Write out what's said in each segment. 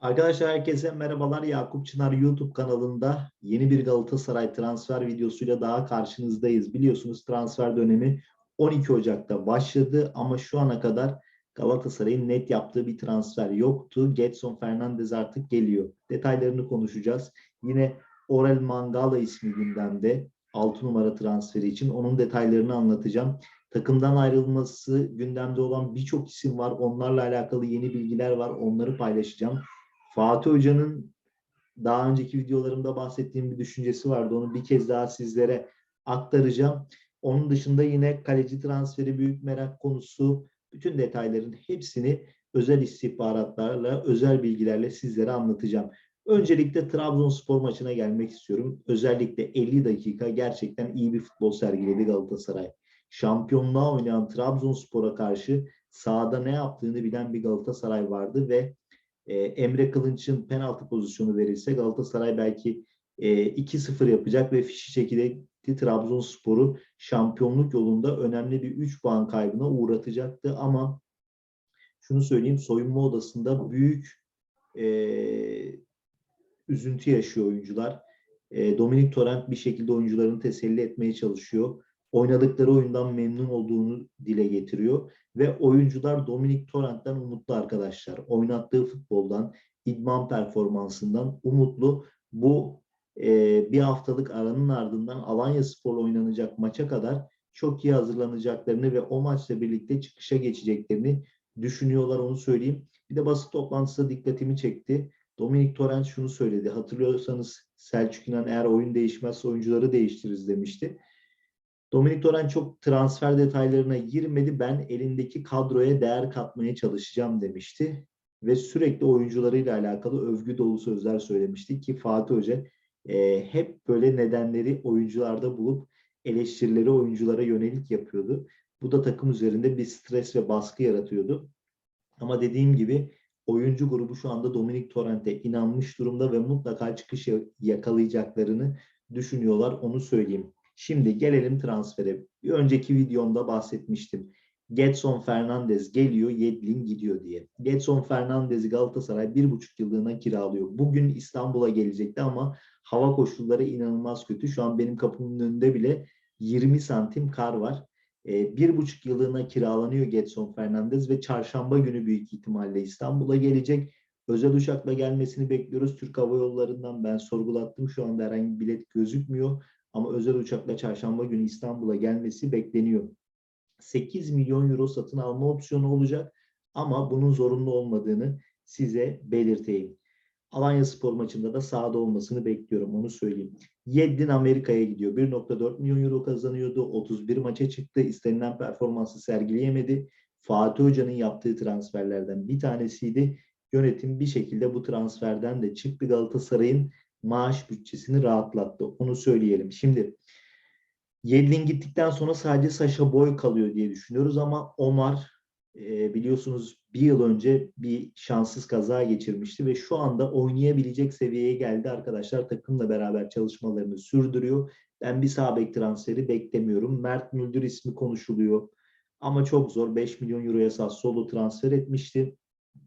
Arkadaşlar herkese merhabalar. Yakup Çınar YouTube kanalında yeni bir Galatasaray transfer videosuyla daha karşınızdayız. Biliyorsunuz transfer dönemi 12 Ocak'ta başladı ama şu ana kadar Galatasaray'ın net yaptığı bir transfer yoktu. Getson Fernandez artık geliyor. Detaylarını konuşacağız. Yine Orel Mangala ismi gündemde. 6 numara transferi için onun detaylarını anlatacağım. Takımdan ayrılması gündemde olan birçok isim var. Onlarla alakalı yeni bilgiler var. Onları paylaşacağım. Fatih Hoca'nın daha önceki videolarımda bahsettiğim bir düşüncesi vardı. Onu bir kez daha sizlere aktaracağım. Onun dışında yine kaleci transferi büyük merak konusu. Bütün detayların hepsini özel istihbaratlarla, özel bilgilerle sizlere anlatacağım. Öncelikle Trabzonspor maçına gelmek istiyorum. Özellikle 50 dakika gerçekten iyi bir futbol sergiledi Galatasaray. Şampiyonluğa oynayan Trabzonspor'a karşı sahada ne yaptığını bilen bir Galatasaray vardı ve e, Emre Kılınç'ın penaltı pozisyonu verilse Galatasaray belki e, 2-0 yapacak ve fişi çekilekti Trabzonspor'u şampiyonluk yolunda önemli bir 3 puan kaybına uğratacaktı ama şunu söyleyeyim soyunma odasında büyük e, üzüntü yaşıyor oyuncular. E, Dominik Torrent bir şekilde oyuncularını teselli etmeye çalışıyor. Oynadıkları oyundan memnun olduğunu dile getiriyor ve oyuncular Dominik Torrent'ten umutlu arkadaşlar. Oynattığı futboldan, idman performansından umutlu. Bu e, bir haftalık aranın ardından Alanya Spor'la oynanacak maça kadar çok iyi hazırlanacaklarını ve o maçla birlikte çıkışa geçeceklerini düşünüyorlar onu söyleyeyim. Bir de basın toplantısı dikkatimi çekti. Dominik Torrent şunu söyledi. Hatırlıyorsanız Selçuk İnan eğer oyun değişmezse oyuncuları değiştiririz demişti. Dominik Torrent çok transfer detaylarına girmedi. Ben elindeki kadroya değer katmaya çalışacağım demişti. Ve sürekli oyuncularıyla alakalı övgü dolu sözler söylemişti ki Fatih Hoca e, hep böyle nedenleri oyuncularda bulup eleştirileri oyunculara yönelik yapıyordu. Bu da takım üzerinde bir stres ve baskı yaratıyordu. Ama dediğim gibi oyuncu grubu şu anda Dominik Torrent'e inanmış durumda ve mutlaka çıkış yakalayacaklarını düşünüyorlar. Onu söyleyeyim. Şimdi gelelim transfere. Bir önceki videomda bahsetmiştim. Getson Fernandez geliyor, Yedlin gidiyor diye. Getson Fernandez'i Galatasaray bir buçuk yıllığına kiralıyor. Bugün İstanbul'a gelecekti ama hava koşulları inanılmaz kötü. Şu an benim kapımın önünde bile 20 santim kar var. E, bir buçuk yıllığına kiralanıyor Getson Fernandez ve çarşamba günü büyük ihtimalle İstanbul'a gelecek. Özel uçakla gelmesini bekliyoruz. Türk Hava Yolları'ndan ben sorgulattım. Şu anda herhangi bir bilet gözükmüyor. Ama özel uçakla çarşamba günü İstanbul'a gelmesi bekleniyor. 8 milyon euro satın alma opsiyonu olacak ama bunun zorunlu olmadığını size belirteyim. Alanya Spor maçında da sahada olmasını bekliyorum onu söyleyeyim. Yeddin Amerika'ya gidiyor. 1.4 milyon euro kazanıyordu. 31 maça çıktı. İstenilen performansı sergileyemedi. Fatih Hoca'nın yaptığı transferlerden bir tanesiydi. Yönetim bir şekilde bu transferden de çıktı. Galatasaray'ın maaş bütçesini rahatlattı. Onu söyleyelim. Şimdi Yedlin gittikten sonra sadece Saşa Boy kalıyor diye düşünüyoruz ama Omar e, biliyorsunuz bir yıl önce bir şanssız kaza geçirmişti ve şu anda oynayabilecek seviyeye geldi arkadaşlar. Takımla beraber çalışmalarını sürdürüyor. Ben bir sağ transferi beklemiyorum. Mert Müldür ismi konuşuluyor. Ama çok zor. 5 milyon euroya Sassuolo transfer etmişti.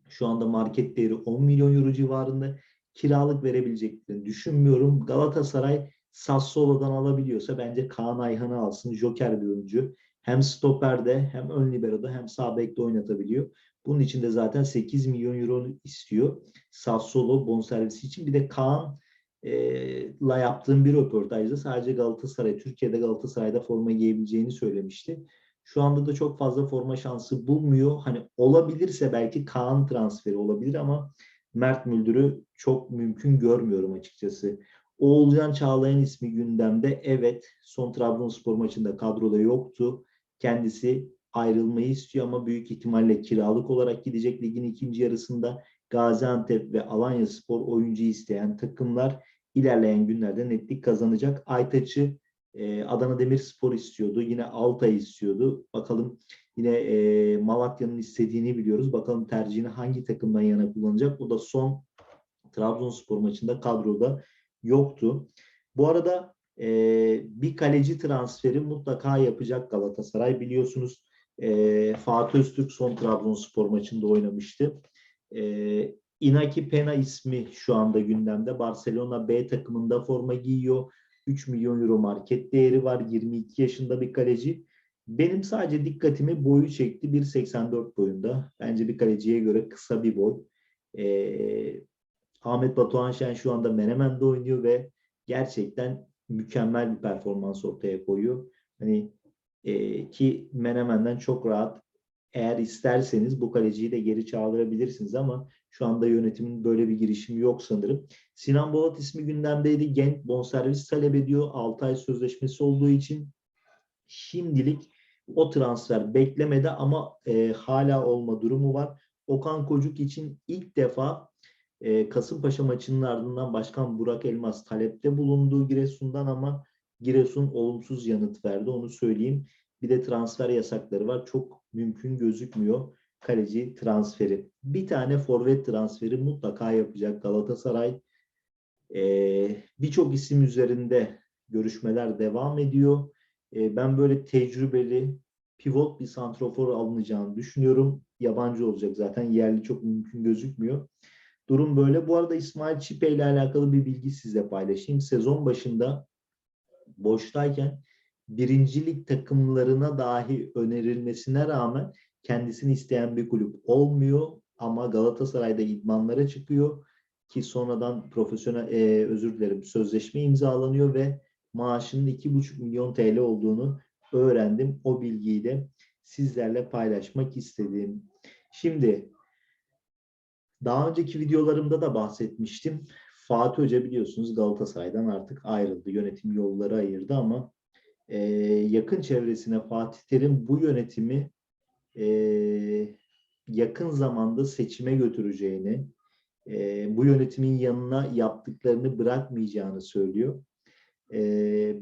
Şu anda market değeri 10 milyon euro civarında kiralık verebileceklerini düşünmüyorum. Galatasaray Sassuolo'dan alabiliyorsa bence Kaan Ayhan'ı alsın. Joker bir oyuncu. Hem stoperde hem ön libero'da hem sağ bekte oynatabiliyor. Bunun için de zaten 8 milyon euro istiyor. Sassuolo bonservisi için. Bir de Kaan e, la yaptığım bir röportajda sadece Galatasaray, Türkiye'de Galatasaray'da forma giyebileceğini söylemişti. Şu anda da çok fazla forma şansı bulmuyor. Hani olabilirse belki Kaan transferi olabilir ama Mert Müldür'ü çok mümkün görmüyorum açıkçası. Oğulcan Çağlayan ismi gündemde. Evet son Trabzonspor maçında kadroda yoktu. Kendisi ayrılmayı istiyor ama büyük ihtimalle kiralık olarak gidecek ligin ikinci yarısında. Gaziantep ve Alanya Spor oyuncu isteyen takımlar ilerleyen günlerde netlik kazanacak. Aytaç'ı Adana Demirspor istiyordu. Yine Altay istiyordu. Bakalım yine e, Malatya'nın istediğini biliyoruz. Bakalım tercihini hangi takımdan yana kullanacak. O da son Trabzonspor maçında kadroda yoktu. Bu arada e, bir kaleci transferi mutlaka yapacak Galatasaray. Biliyorsunuz e, Fatih Öztürk son Trabzonspor maçında oynamıştı. Ee, Inaki Pena ismi şu anda gündemde. Barcelona B takımında forma giyiyor. 3 milyon euro market değeri var. 22 yaşında bir kaleci. Benim sadece dikkatimi boyu çekti. 1.84 boyunda. Bence bir kaleciye göre kısa bir boy. Ee, Ahmet Batuhan Şen şu anda Menemen'de oynuyor ve gerçekten mükemmel bir performans ortaya koyuyor. Hani e, ki Menemen'den çok rahat eğer isterseniz bu kaleciyi de geri çağırabilirsiniz ama şu anda yönetimin böyle bir girişimi yok sanırım. Sinan Bolat ismi gündemdeydi. Genk bonservis talep ediyor. 6 ay sözleşmesi olduğu için şimdilik o transfer beklemede ama e, hala olma durumu var. Okan Kocuk için ilk defa e, Kasımpaşa maçının ardından Başkan Burak Elmas talepte bulunduğu Giresun'dan ama Giresun olumsuz yanıt verdi onu söyleyeyim. Bir de transfer yasakları var. Çok mümkün gözükmüyor kaleci transferi. Bir tane forvet transferi mutlaka yapacak Galatasaray. Ee, Birçok isim üzerinde görüşmeler devam ediyor. Ee, ben böyle tecrübeli pivot bir santrofor alınacağını düşünüyorum. Yabancı olacak zaten. Yerli çok mümkün gözükmüyor. Durum böyle. Bu arada İsmail Çipe ile alakalı bir bilgi sizle paylaşayım. Sezon başında boştayken birincilik takımlarına dahi önerilmesine rağmen kendisini isteyen bir kulüp olmuyor ama Galatasaray'da idmanlara çıkıyor ki sonradan profesyonel e, özür dilerim sözleşme imzalanıyor ve maaşının 2,5 milyon TL olduğunu öğrendim. O bilgiyi de sizlerle paylaşmak istedim. Şimdi daha önceki videolarımda da bahsetmiştim. Fatih Hoca biliyorsunuz Galatasaray'dan artık ayrıldı. Yönetim yolları ayırdı ama e, yakın çevresine Fatih Terim bu yönetimi e, yakın zamanda seçime götüreceğini, e, bu yönetimin yanına yaptıklarını bırakmayacağını söylüyor. E,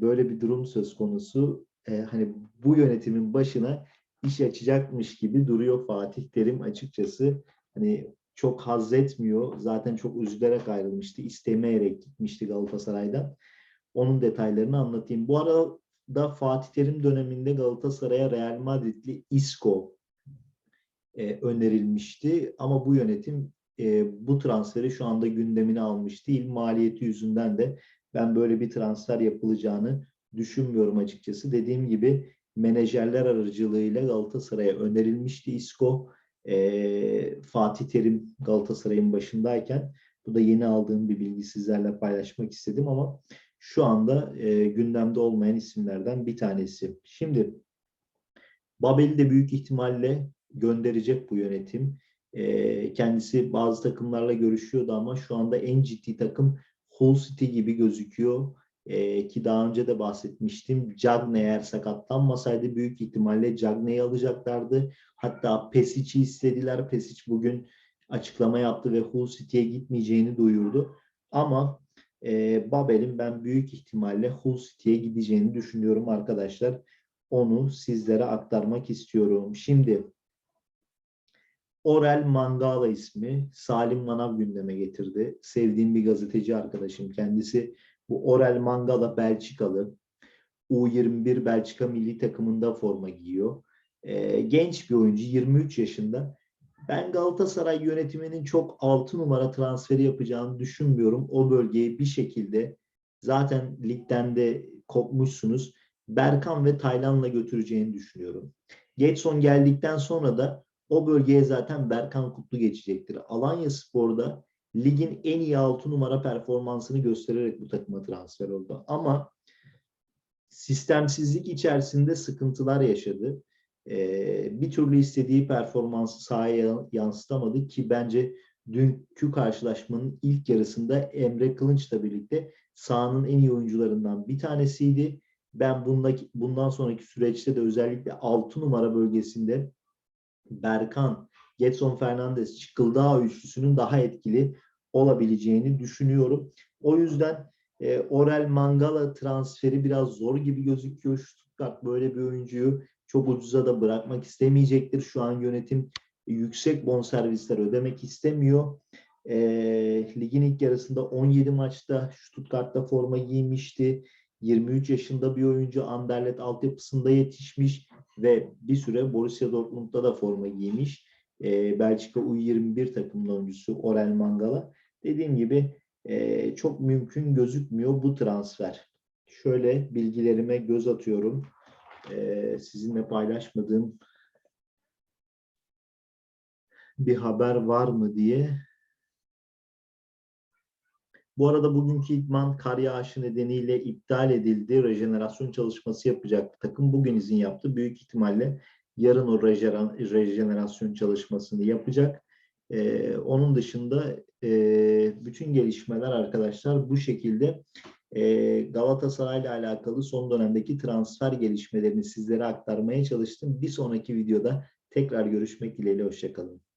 böyle bir durum söz konusu. E, hani bu yönetimin başına iş açacakmış gibi duruyor Fatih Terim açıkçası. Hani çok haz etmiyor. Zaten çok üzülerek ayrılmıştı. İstemeyerek gitmişti Galatasaray'dan. Onun detaylarını anlatayım. Bu arada Fatih Terim döneminde Galatasaray'a Real Madridli Isco e, önerilmişti. Ama bu yönetim e, bu transferi şu anda gündemine almış değil. Maliyeti yüzünden de ben böyle bir transfer yapılacağını düşünmüyorum açıkçası. Dediğim gibi menajerler aracılığıyla Galatasaray'a önerilmişti Isco. E, Fatih Terim Galatasaray'ın başındayken bu da yeni aldığım bir bilgi sizlerle paylaşmak istedim ama şu anda e, gündemde olmayan isimlerden bir tanesi. Şimdi Babel'i de büyük ihtimalle gönderecek bu yönetim. E, kendisi bazı takımlarla görüşüyordu ama şu anda en ciddi takım Hull City gibi gözüküyor. E, ki daha önce de bahsetmiştim. Cagney eğer sakatlanmasaydı büyük ihtimalle Cagney'i alacaklardı. Hatta Pesic'i istediler. Pesic bugün açıklama yaptı ve Hull City'ye gitmeyeceğini duyurdu. Ama e, Babel'in ben büyük ihtimalle Hull City'ye gideceğini düşünüyorum arkadaşlar. Onu sizlere aktarmak istiyorum. Şimdi Orel Mangala ismi Salim Manav gündeme getirdi. Sevdiğim bir gazeteci arkadaşım. Kendisi bu Orel Mangala Belçikalı. U21 Belçika milli takımında forma giyiyor. E, genç bir oyuncu 23 yaşında. Ben Galatasaray yönetiminin çok 6 numara transferi yapacağını düşünmüyorum. O bölgeyi bir şekilde zaten ligden de kopmuşsunuz. Berkan ve Taylan'la götüreceğini düşünüyorum. Getson geldikten sonra da o bölgeye zaten Berkan Kutlu geçecektir. Alanya Spor'da ligin en iyi 6 numara performansını göstererek bu takıma transfer oldu. Ama sistemsizlik içerisinde sıkıntılar yaşadı. Ee, bir türlü istediği performansı sahaya yansıtamadı ki bence dünkü karşılaşmanın ilk yarısında Emre Kılınç'la birlikte sahanın en iyi oyuncularından bir tanesiydi. Ben bundaki, bundan sonraki süreçte de özellikle 6 numara bölgesinde Berkan, Getson Fernandez, Çıkıldağ üçlüsünün daha etkili olabileceğini düşünüyorum. O yüzden e, Orel Mangala transferi biraz zor gibi gözüküyor. Stuttgart böyle bir oyuncuyu çok ucuza da bırakmak istemeyecektir. Şu an yönetim yüksek bonservisler ödemek istemiyor. E, ligin ilk yarısında 17 maçta Stuttgart'ta forma giymişti. 23 yaşında bir oyuncu Anderlet altyapısında yetişmiş ve bir süre Borussia Dortmund'da da forma giymiş. e, Belçika U21 takımının oyuncusu Orel Mangala. Dediğim gibi e, çok mümkün gözükmüyor bu transfer. Şöyle bilgilerime göz atıyorum. E, sizinle paylaşmadığım bir haber var mı diye. Bu arada bugünkü idman kar yağışı nedeniyle iptal edildi. Rejenerasyon çalışması yapacak takım bugün izin yaptı. Büyük ihtimalle yarın o rejenerasyon çalışmasını yapacak. Ee, onun dışında e, bütün gelişmeler arkadaşlar bu şekilde e, Galatasaray ile alakalı son dönemdeki transfer gelişmelerini sizlere aktarmaya çalıştım. Bir sonraki videoda tekrar görüşmek dileğiyle. Hoşçakalın.